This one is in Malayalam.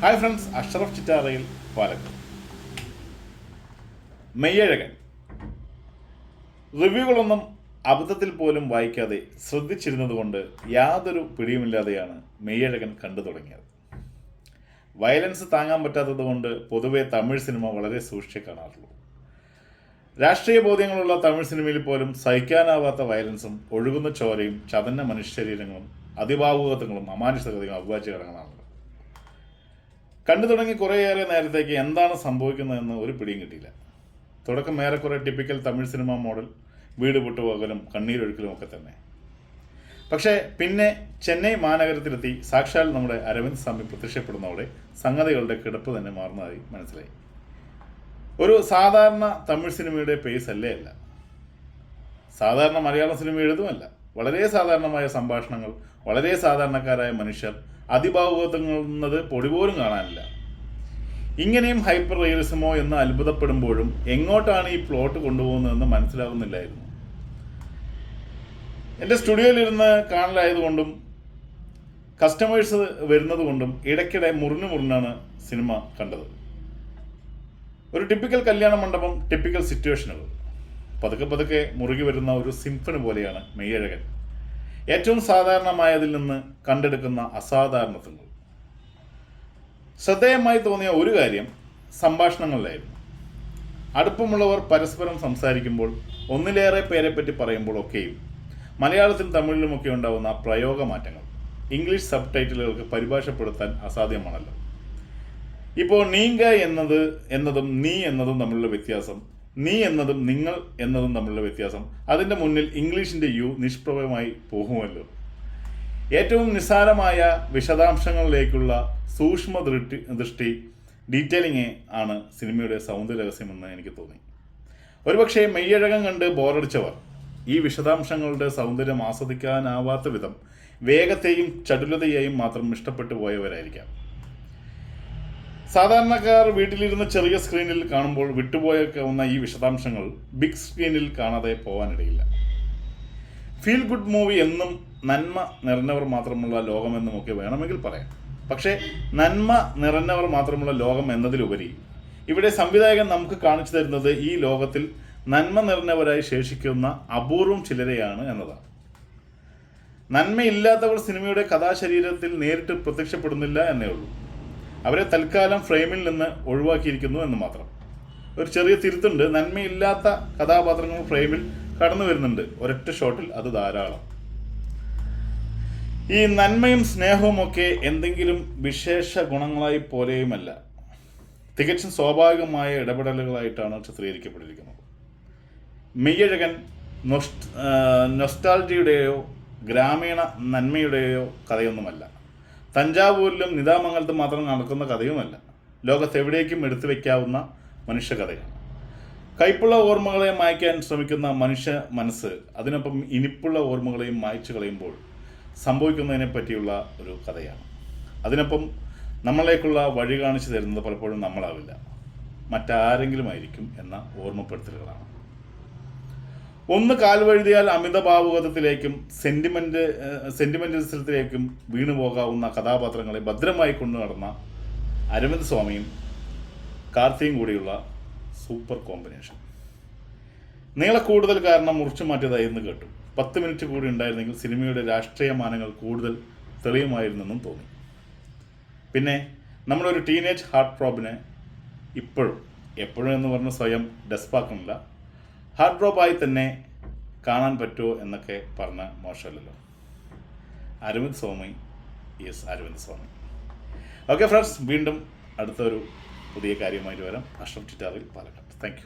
ഹായ് ഫ്രണ്ട്സ് അഷ്റഫ് ചിറ്റാറയിൽ പാലക്കാട് മെയ്യഴകൻ. റിവ്യൂകളൊന്നും അബദ്ധത്തിൽ പോലും വായിക്കാതെ ശ്രദ്ധിച്ചിരുന്നത് കൊണ്ട് യാതൊരു പിടിയുമില്ലാതെയാണ് മെയ്യഴകൻ കണ്ടു തുടങ്ങിയത്. വയലൻസ് താങ്ങാൻ പറ്റാത്തതുകൊണ്ട് പൊതുവെ തമിഴ് സിനിമ വളരെ സൂക്ഷിച്ച് കാണാറുള്ളൂ. രാഷ്ട്രീയ ബോധ്യങ്ങളുള്ള തമിഴ് സിനിമയിൽ പോലും സഹിക്കാനാവാത്ത വയലൻസും ഒഴുകുന്ന ചോരയും ചതന്ന മനുഷ്യശരീരങ്ങളും അതിഭാവുകത്വങ്ങളും അമാനുഷികതയും അവിഭാജ്യ ഘടകങ്ങളാണ് കണ്ടു തുടങ്ങി കുറേയേറെ നേരത്തേക്ക് എന്താണ് സംഭവിക്കുന്നതെന്ന് ഒരു പിടിയും കിട്ടിയില്ല. തുടക്കം ഏറെക്കുറെ ടിപ്പിക്കൽ തമിഴ് സിനിമ മോഡൽ വീട് പൊട്ടുപോകലും കണ്ണീരൊഴുക്കലും ഒക്കെ തന്നെ. പക്ഷേ പിന്നെ ചെന്നൈ മഹാനഗരത്തിലെത്തി സാക്ഷാൽ നമ്മുടെ അരവിന്ദ് സ്വാമി പ്രത്യക്ഷപ്പെടുന്നതോടെ സംഗതികളുടെ കിടപ്പ് തന്നെ മാറുന്നതായി മനസ്സിലായി. ഒരു സാധാരണ തമിഴ് സിനിമയുടെ പേസ് അല്ലേ അല്ല. സാധാരണ മലയാള സിനിമ എഴുതുമല്ല വളരെ സാധാരണമായ സംഭാഷണങ്ങൾ വളരെ സാധാരണക്കാരായ മനുഷ്യർ അതിഭാവുകത്വങ്ങുന്നത് പൊടി പോലും കാണാനില്ല. ഇങ്ങനെയും ഹൈപ്പർ റിയലിസമോ എന്ന് അത്ഭുതപ്പെടുമ്പോഴും എങ്ങോട്ടാണ് ഈ പ്ലോട്ട് കൊണ്ടുപോകുന്നതെന്ന് മനസ്സിലാകുന്നില്ലായിരുന്നു. എന്റെ സ്റ്റുഡിയോയിലിരുന്ന് കാണലായതുകൊണ്ടും കസ്റ്റമേഴ്സ് വരുന്നത് കൊണ്ടും ഇടയ്ക്കിടെ മുറിഞ്ഞു മുറിഞ്ഞാണ് സിനിമ കണ്ടത്. ഒരു ടിപ്പിക്കൽ കല്യാണ മണ്ഡപം ടിപ്പിക്കൽ സിറ്റുവേഷനുകൾ. പതുക്കെ പതുക്കെ മുറുകി വരുന്ന ഒരു സിംഫണി പോലെയാണ് മെയ്യഴകൻ. ഏറ്റവും സാധാരണമായതിൽ നിന്ന് കണ്ടെടുക്കുന്ന അസാധാരണത്വങ്ങൾ. ശ്രദ്ധേയമായി തോന്നിയ ഒരു കാര്യം സംഭാഷണങ്ങളിലായിരുന്നു. അടുപ്പമുള്ളവർ പരസ്പരം സംസാരിക്കുമ്പോൾ ഒന്നിലേറെ പേരെപ്പറ്റി പറയുമ്പോൾ ഒക്കെയും മലയാളത്തിലും തമിഴിലുമൊക്കെ ഉണ്ടാവുന്ന പ്രയോഗ മാറ്റങ്ങൾ ഇംഗ്ലീഷ് സബ് ടൈറ്റിലുകൾക്ക് പരിഭാഷപ്പെടുത്താൻ അസാധ്യമാണല്ലോ. ഇപ്പോൾ നീങ്ക എന്നത് എന്നതും നീ എന്നതും തമ്മിലുള്ള വ്യത്യാസം നീ എന്നതും നിങ്ങൾ എന്നതും തമ്മിലുള്ള വ്യത്യാസം അതിന്റെ മുന്നിൽ ഇംഗ്ലീഷിന്റെ യു നിഷ്പ്രഭമായി പോകുമല്ലോ. ഏറ്റവും നിസ്സാരമായ വിശദാംശങ്ങളിലേക്കുള്ള സൂക്ഷ്മ ദൃഷ്ടി ദൃഷ്ടി ഡീറ്റെയിലിംഗ് ആണ് സിനിമയുടെ സൗന്ദര്യ രഹസ്യമെന്ന് എനിക്ക് തോന്നി. ഒരുപക്ഷെ മെയ്യഴകം കണ്ട് ബോറടിച്ചവർ ഈ വിശദാംശങ്ങളുടെ സൗന്ദര്യം ആസ്വദിക്കാനാവാത്ത വിധം വേഗത്തെയും ചടുലതയെയും മാത്രം ഇഷ്ടപ്പെട്ടു പോയവരായിരിക്കാം. സാധാരണക്കാർ വീട്ടിലിരുന്ന് ചെറിയ സ്ക്രീനിൽ കാണുമ്പോൾ വിട്ടുപോയേക്കാവുന്ന ഈ വിശദാംശങ്ങൾ ബിഗ് സ്ക്രീനിൽ കാണാതെ പോകാനിടയില്ല. ഫീൽ ഗുഡ് മൂവി എന്നും നന്മ നിറഞ്ഞവർ മാത്രമുള്ള ലോകമെന്നുമൊക്കെ വേണമെങ്കിൽ പറയാം. പക്ഷേ നന്മ നിറഞ്ഞവർ മാത്രമുള്ള ലോകം എന്നതിലുപരി ഇവിടെ സംവിധായകൻ നമുക്ക് കാണിച്ചു തരുന്നത് ഈ ലോകത്തിൽ നന്മ നിറഞ്ഞവരായി ശേഷിക്കുന്ന അപൂർവം ചിലരെയാണ് എന്നതാണ്. നന്മയില്ലാത്തവർ സിനിമയുടെ കഥാശരീരത്തിൽ നേരിട്ട് പ്രത്യക്ഷപ്പെടുന്നില്ല എന്നേ ഉള്ളൂ. അവരെ തൽക്കാലം ഫ്രെയിമിൽ നിന്ന് ഒഴിവാക്കിയിരിക്കുന്നു എന്ന് മാത്രം. ഒരു ചെറിയ തിരുത്തുണ്ട്. നന്മയില്ലാത്ത കഥാപാത്രങ്ങൾ ഫ്രെയിമിൽ കടന്നു വരുന്നുണ്ട്. ഒരൊറ്റ ഷോട്ടിൽ അത് ധാരാളം. ഈ നന്മയും സ്നേഹവും ഒക്കെ എന്തെങ്കിലും വിശേഷ ഗുണങ്ങളായി പോലെയുമല്ല. തികച്ചും സ്വാഭാവികമായ ഇടപെടലുകളായിട്ടാണ് ചിത്രീകരിക്കപ്പെട്ടിരിക്കുന്നത്. മെയ്യഴകൻ നൊസ്റ്റ് നൊസ്റ്റാൾജിയുടെയോ ഗ്രാമീണ നന്മയുടെയോ കഥയൊന്നുമല്ല. തഞ്ചാവൂരിലും നിതാമംഗലത്തും മാത്രം നടക്കുന്ന കഥയുമല്ല. ലോകത്തെവിടേക്കും എടുത്തു വയ്ക്കാവുന്ന മനുഷ്യകഥയാണ് കൈപ്പുള്ള ഓർമ്മകളെ മായ്ക്കാൻ ശ്രമിക്കുന്ന മനുഷ്യ മനസ്സ് അതിനൊപ്പം ഇനിപ്പുള്ള ഓർമ്മകളെയും മായ്ച്ചു കളയുമ്പോൾ സംഭവിക്കുന്നതിനെ പറ്റിയുള്ള ഒരു കഥയാണ്. അതിനൊപ്പം നമ്മളേക്കുള്ള വഴി കാണിച്ചു തരുന്നത് പലപ്പോഴും നമ്മളാവില്ല. മറ്റാരെങ്കിലും ആയിരിക്കും എന്ന ഓർമ്മപ്പെടുത്തലുകളാണ്. ഒന്ന് കാൽവഴുതിയാൽ അമിത ഭാവുകതത്തിലേക്കും സെന്റിമെന്റ് സെന്റിമെന്റലിസത്തിലേക്കും വീണു പോകാവുന്ന കഥാപാത്രങ്ങളെ ഭദ്രമായി കൊണ്ടു നടന്ന അരവിന്ദ് സ്വാമിയും കാർത്തിയും കൂടിയുള്ള സൂപ്പർ കോമ്പിനേഷൻ. നീളെ കൂടുതൽ കാരണം മുറിച്ചു മാറ്റിയതായിരുന്നു കേട്ടു. പത്ത് മിനിറ്റ് കൂടി ഉണ്ടായിരുന്നെങ്കിൽ സിനിമയുടെ രാഷ്ട്രീയ മാനങ്ങൾ കൂടുതൽ തെളിയുമായിരുന്നെന്നും തോന്നി. പിന്നെ നമ്മളൊരു ടീനേജ് ഹാർട്ട് പ്രോബിനെ ഇപ്പോഴും എപ്പോഴും എന്ന് പറഞ്ഞ് സ്വയം ഡെസ്പാക്കണില്ല ഹാർഡ് ഡ്രോപ്പായി തന്നെ കാണാൻ പറ്റുമോ എന്നൊക്കെ പറഞ്ഞ മോശമല്ലല്ലോ. Aravind Swami yes Aravind Swami. Okay friends വീണ്ടും അടുത്തൊരു പുതിയ കാര്യമായിട്ട് വരാം. അഷ്ടം ചിറ്റാറിൽ പാലക്കാട്. താങ്ക്